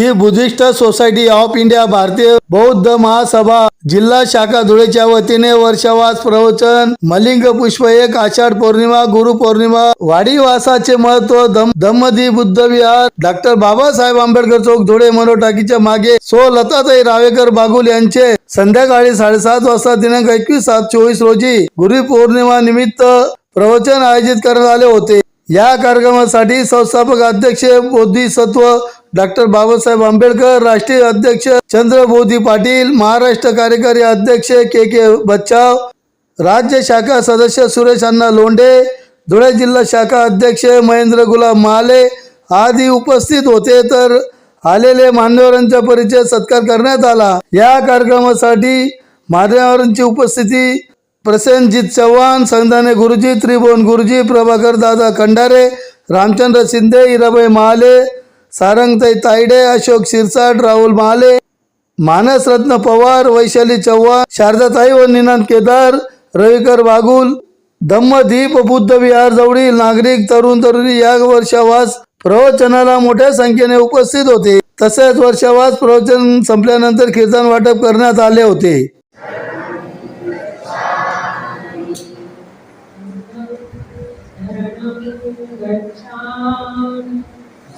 The buddhist society of India Bharatiya Bauddha Mahasabha जिल्हा शाखा धुळेच्या वतीने वर्षावास प्रवचन मलिंग पुष्प एक आषाढ पौर्णिमा गुरु पौर्णिमा वाडीवासाचे महत्त्व धम धम्मदी बुद्ध विहार डॉक्टर बाबासाहेब आंबेडकर चौक धुळे मनोटाकीच्या मागे सो लताताई रावेकर बागुल यांचे संध्याकाळी साडेसात वाजता दिनांक एकवीस सात चोवीस रोजी गुरु पौर्णिमा निमित्त प्रवचन आयोजित करण्यात आले होते. या कार्यक्रमासाठी संस्थापक अध्यक्ष बोधिसत्व डॉक्टर बाबासाहेब आंबेडकर राष्ट्रीय अध्यक्ष चंद्रबोधी पाटील महाराष्ट्र कार्यकारी अध्यक्ष के के बच्चाव राज्य शाखा सदस्य सुरेश अण्णा लोंढे धुळे जिल्हा शाखा अध्यक्ष महेंद्र गुलाब महाले आदी उपस्थित होते तर आलेले मान्यवरांचा परिचय सत्कार करण्यात आला. या कार्यक्रमासाठी मान्यवरांची उपस्थिती प्रसेनजित चव्हाण संधाने गुरुजी त्रिभुवन गुरुजी प्रभाकर दादा खंडारे रामचंद्र शिंदे हिराबाई महाले सारंगताई तायडे अशोक शिरसाट राहुल महाले मानसरत्न पवार वैशाली चव्हाण शारदाताई व निनाद केदार रविकर बागुल धम्मदीप बुद्ध विहार जवळील नागरिक तरुण तरुणी या वर्षावास प्रवचनाला मोठ्या संख्येने उपस्थित होते. तसेच वर्षावास प्रवचन संपल्यानंतर कीर्तन वाटप करण्यात आले होते.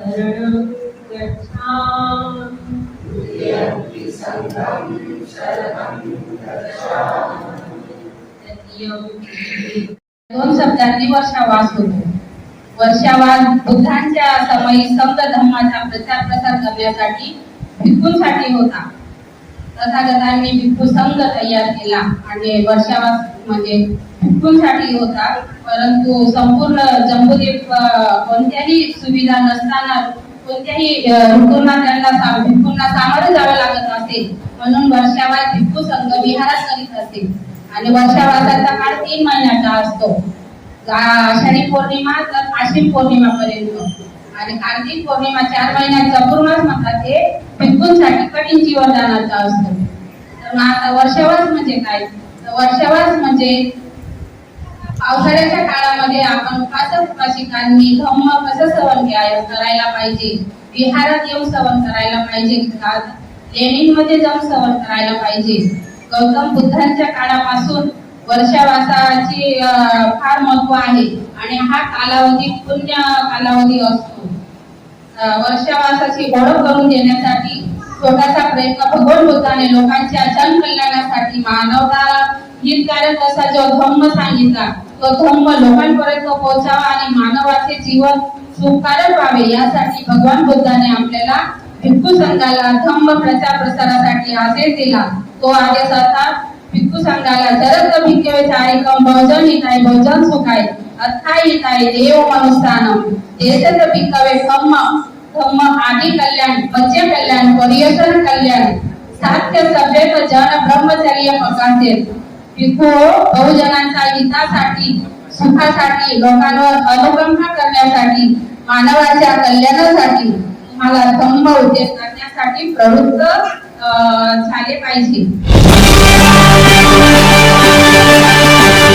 शरणं गच्छामि दोन शब्दांनी वर्षावास होतो. वर्षावास बुद्धांच्या समयी संत धर्माचा प्रचार प्रसार करण्यासाठी भिक्खूंसाठी होता. तथागतांनी भिक्खू संघ तयार केला आणि वर्षावास म्हणजे भिक्खूंसाठी होता. परंतु संपूर्ण जम्बूद्वीप कोणत्याही सुविधा नसताना कोणत्याही ऋतूंना त्यांना भिक्खूंना सामोरे जावे लागत असेल म्हणून वर्षावास भिक्खू संघ विहारात करीत असेल आणि वर्षावासाचा काळ तीन महिन्याचा असतो. आषाढी पौर्णिमा तर आश्विन पौर्णिमा पर्यंत आणि कार्तिक पौर्णिमा चार महिन्याचा पूर्णच म्हणतात ते भिक्खूंसाठी. कठीण जीवनदानाचा असतो. तर मग आता वर्षावास म्हणजे काय? तर वर्षावास म्हणजे पावसाळ्याच्या काळामध्ये आपण उपासक उपासिकांनी धम्म कसं सवन करायला पाहिजे? विहारात येऊन सवन करायला पाहिजे लेणींमध्ये जाऊन सवन करायला पाहिजे? गौतम बुद्धांच्या काळापासून वर्षावासाची फार महत्त्व आहे आणि हा कालावधी पुण्य कालावधी असतो. वर्षावासाची ओळख करून देण्यासाठी स्वतःचा प्रयत्न भगवान बुद्धाने लोकांच्या जनकल्याणासाठी मानवता हितकारक असा जो धम्म सांगितला तो धम्म लोकांपर्यंत पोहोचावा आणि मानवाचे जीवन सुखकारक व्हावे यासाठी भगवान बुद्धाने आपल्याला भिक्खू संघाला धम्म प्रचार प्रसारासाठी आदेश दिला. तो आदेश अर्थात भिक्खू संघाला जरत भिक्खवे चारिकम भोजन हिताय भोजन सुखाय अथाय हिताय देव मनुष्यानम देशच भिक्खवे कम्म धम्म कल्याण मध्य कल्याण पर्यटन कल्याण साध्य सभ्यत जन ब्रह्मचर्य प्रकाशे विखो बहुजनांच्या हितासाठी सुखासाठी लोकांवर अनुकंपा करण्यासाठी मानवाच्या कल्याणासाठी तुम्हाला स्तंभ उद्देश करण्यासाठी प्रवृत्त अं, झाले पाहिजे.